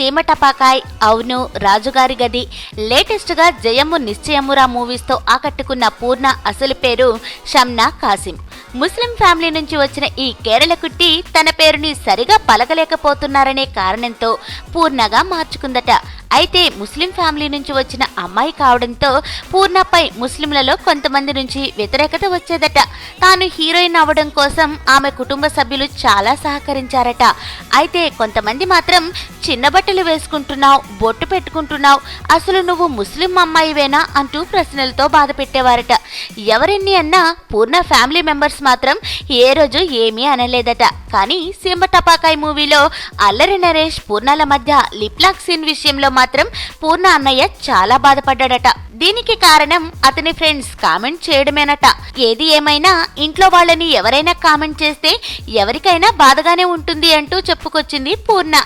సీమ టపాకాయ్ అవును రాజుగారి గది. లేటెస్ట్గా జయము నిశ్చయమురా మూవీస్తో ఆకట్టుకున్న పూర్ణ అసలు పేరు షమ్నా కాసిం. ముస్లిం ఫ్యామిలీ నుంచి వచ్చిన ఈ కేరళ కుట్టి తన పేరుని సరిగా పలకలేకపోతున్నారనే కారణంతో పూర్ణగా మార్చుకుందట. అయితే ముస్లిం ఫ్యామిలీ నుంచి వచ్చిన అమ్మాయి కావడంతో పూర్ణపై ముస్లింలలో కొంతమంది నుంచి వ్యతిరేకత వచ్చేదట. తాను హీరోయిన్ అవ్వడం కోసం ఆమె కుటుంబ సభ్యులు చాలా సహకరించారట. అయితే కొంతమంది మాత్రం చిన్న బట్టలు వేసుకుంటున్నావు బొట్టు పెట్టుకుంటున్నావు అసలు నువ్వు ముస్లిం అమ్మాయివేనా అంటూ ప్రశ్నలతో బాధ పెట్టేవారట ఎవరెన్ని అన్నా పూర్ణ ఫ్యామిలీ మెంబర్స్ మాత్రం ఏ రోజు ఏమీ అనలేదట. కానీ సింహ టపాకాయ్ మూవీలో అల్లరి నరేష్ పూర్ణాల మధ్య లిప్లాక్ సీన్ విషయంలో మాత్రం పూర్ణ అన్నయ్య చాలా బాధపడ్డాడట. దీనికి కారణం అతని ఫ్రెండ్స్ కామెంట్ చేయడమేనట. ఏది ఏమైనా ఇంట్లో వాళ్ళని ఎవరైనా కామెంట్ చేస్తే ఎవరికైనా బాధగానే ఉంటుంది అంటూ చెప్పుకొచ్చింది పూర్ణ.